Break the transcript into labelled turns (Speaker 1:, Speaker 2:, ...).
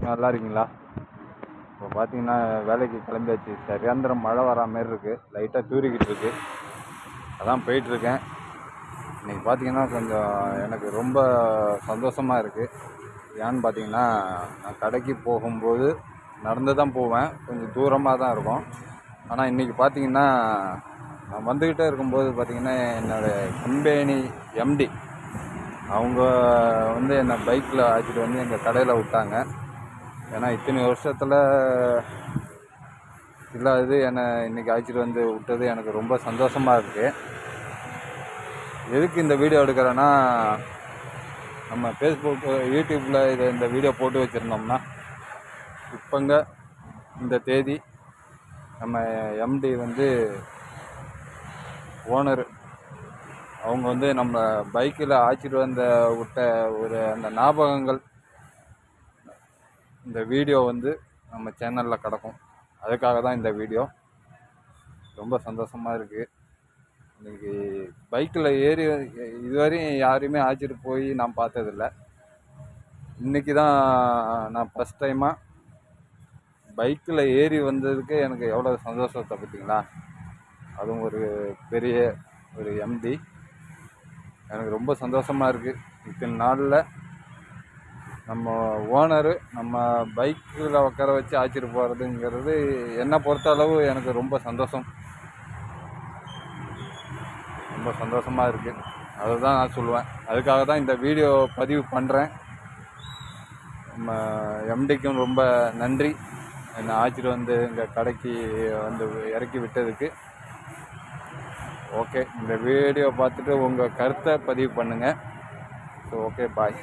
Speaker 1: நல்லா இருக்கீங்களா இப்போ பார்த்தீங்கன்னா வேலைக்கு கிளம்பியாச்சு. சரியாந்திரம் மழை வரா மாரி இருக்குது லைட்டாக தூரிக்கிட்டு இருக்கு. அதான் போயிட்டுருக்கேன். இன்றைக்கி பார்த்தீங்கன்னா கொஞ்சம் எனக்கு ரொம்ப சந்தோஷமாக இருக்குது ஏன்னு பார்த்தீங்கன்னா நான் கடைக்கு போகும்போது நடந்து தான் போவேன். கொஞ்சம் தூரமாக தான் இருக்கும். ஆனால் இன்றைக்கி பார்த்தீங்கன்னா நான் வந்துக்கிட்டே இருக்கும்போது பார்த்திங்கன்னா என்னோடய கம்பெனி எம்டி அவங்க வந்து என்னை பைக்கில் அழைச்சிட்டு வந்து எங்கள் கடையில் விட்டாங்க. ஏன்னா இத்தனை வருஷத்தில் இல்லாதது என்னை இன்றைக்கி அழைச்சிட்டு வந்து விட்டது எனக்கு ரொம்ப சந்தோஷமாக இருக்குது எதுக்கு இந்த வீடியோ எடுக்கிறேன்னா நம்ம ஃபேஸ்புக் யூடியூப்பில் இதை இந்த வீடியோ போட்டு வச்சுருந்தோம்னா இப்போங்க இந்த தேதி நம்ம எம்டி வந்து ஓனர் அவங்க வந்து நம்ம பைக்கில் அழைச்சிட்டு வந்த விட்ட ஒரு அந்த ஞாபகங்கள் இந்த வீடியோ வந்து நம்ம சேனலில் கிடக்கும். அதுக்காக தான் இந்த வீடியோ. ரொம்ப சந்தோஷமாக இருக்குது இன்றைக்கி பைக்கில் ஏறி இதுவரையும் யாரையுமே அழைச்சிட்டு போய் நான் பார்த்ததில்ல. இன்றைக்கி தான் நான் ஃபஸ்ட் டைமாக பைக்கில் ஏறி வந்ததுக்கு எனக்கு எவ்வளோ சந்தோஷத்தை பார்த்தீங்களா? அதுவும் ஒரு பெரிய ஒரு எம்டி எனக்கு ரொம்ப சந்தோஷமாக இருக்குது இத்தனை நாளில் நம்ம ஓனரு நம்ம பைக்கில் உட்கார வச்சு அழைச்சிட்டு போகிறதுங்கிறது என்னை பொறுத்த அளவு எனக்கு ரொம்ப சந்தோஷம். ரொம்ப சந்தோஷமாக இருக்குது அதை தான் நான் சொல்லுவேன். அதுக்காக தான் இந்த வீடியோ பதிவு பண்ணுறேன் நம்ம எம்டிக்கும் ரொம்ப நன்றி. என்னை அழைச்சிட்டு வந்து எங்கள் கடைக்கு வந்து இறக்கி விட்டதுக்கு. ஓகே இந்த வீடியோ பார்த்துட்டு உங்கள் கருத்தை பதிவு பண்ணுங்கள் ஸோ ஓகே பாய்